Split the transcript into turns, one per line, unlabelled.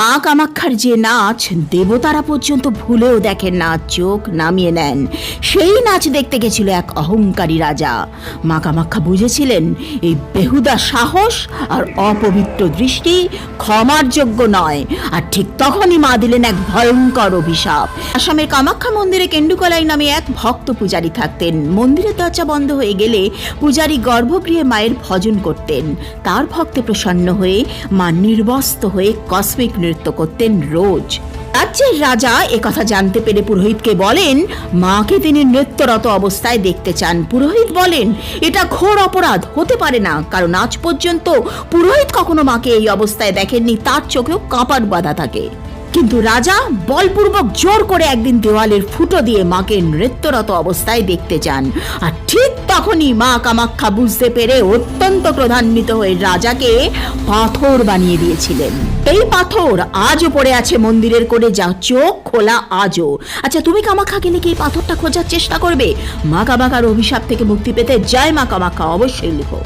মা কামাক্ষার যে নাচ, দেবতারা পর্যন্ত ভুলেও দেখেন না, চোখ নামিয়ে নেন। সেই নাচ দেখতে গেছিল এক অহংকারী রাজা। মা কামাক্ষা বুঝেছিলেন, এই বেহুদা সাহস আর অপবিত্র দৃষ্টি ক্ষমার যোগ্য নয়। আর ঠিক তখনই মা দিলেন এক ভয়ঙ্কর অভিশাপ। আসামের কামাক্ষা মন্দিরে কেন্ডুকলাই নামে এক ভক্ত পূজারী থাকতেন। মন্দিরের দরজা বন্ধ হয়ে গেলে পূজারী গর্ভগৃহে মায়ের ভজন করতেন। তার ভক্তে প্রসন্ন হয়ে মা নির্বস্ত হয়ে কসমিক নৃত্য করতেন রোজ। রাজ্যের রাজা একথা জানতে পেরে পুরোহিতকে বলেন, মাকে তিনি নৃত্যরত অবস্থায় দেখতে চান। পুরোহিত বলেন, এটা ঘোর অপরাধ, হতে পারে না। কারণ আজ পর্যন্ত পুরোহিত কখনো মাকে এই অবস্থায় দেখেননি, তার চোখেও কাঁপার বাধা থাকে। কিন্তু রাজা বলপূর্বক জোর করে একদিন দেওয়ালের ফুটো দিয়ে মাকে নৃত্যরত অবস্থায় দেখতে চান আর ঠিক তখনই মা কামাক্ষা বুঝতে পেরে অত্যন্ত ক্রধান্বিত হয়ে রাজাকে পাথর বানিয়ে দিয়েছিলেন। এই পাথর আজও পড়ে আছে মন্দিরের করে যা চোখ খোলা আজও। আচ্ছা তুমি কামাক্ষা গেলে কি এই পাথরটা খোঁজার চেষ্টা করবে? মা কামাক্ষার অভিশাপ থেকে মুক্তি পেতে জয় মা কামাক্ষা অবশ্যই লিখো।